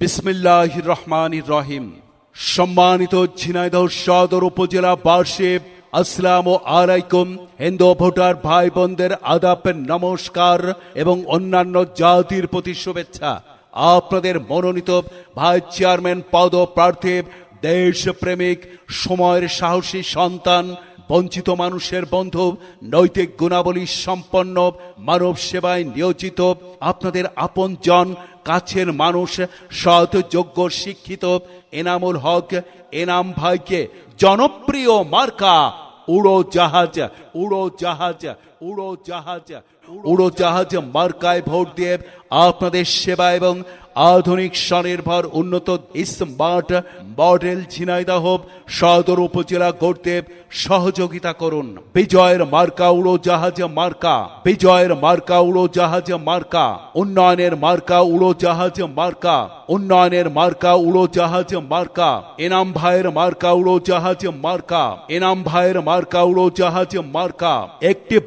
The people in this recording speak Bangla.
বিসমিল্লাহ রহমান রহিম। সম্মানিত ঝিনাইদহ সদর উপজেলা বার্ষিক আসসালাম আলাইকুম। হিন্দু ভোটার ভাই বোনদের আদাপের নমস্কার এবং অন্যান্য জাতির প্রতি শুভেচ্ছা। আপনাদের মনোনীত ভাই চেয়ারম্যান, পদপ্রার্থী, দেশপ্রেমিক, সময়ের সাহসী সন্তান, বঞ্চিত মানুষের বন্ধু, নৈতিক গুণাবলী সম্পন্ন মানব সেবায় নিয়োজিত, আপনাদের আপনজন কাছের মানুষ, সৎ, যোগ্য, শিক্ষিত, এনামুল হক, এনাম ভাইকে জনপ্রিয় মার্কা উড়ো জাহাজ উড়ো জাহাজ উড়ো জাহাজ উড়ো জাহাজ মার্কায় ভোট দিয়ে আপনাদের সেবা এবং আধুনিক স্বনির্ভর উন্নত স্মার্ট মডেল ঝিনাইদহ, সদর উপজেলা গড়তে সহযোগিতা করুন। বিজয়ের মার্কা, উড়ো জাহাজ মার্কা। বিজয়ের মার্কা, উড়ো জাহাজ মার্কা। উন্নয়নের মার্কা, উড়ো জাহাজ মার্কা। উন্নয়নের মার্কা, উড়ো জাহাজ মার্কা। এনাম ভাইয়ের মার্কা, উড়ো জাহাজ মার্কা। এনাম ভাইয়ের মার্কা, উড়ো জাহাজ মার্কা। একটি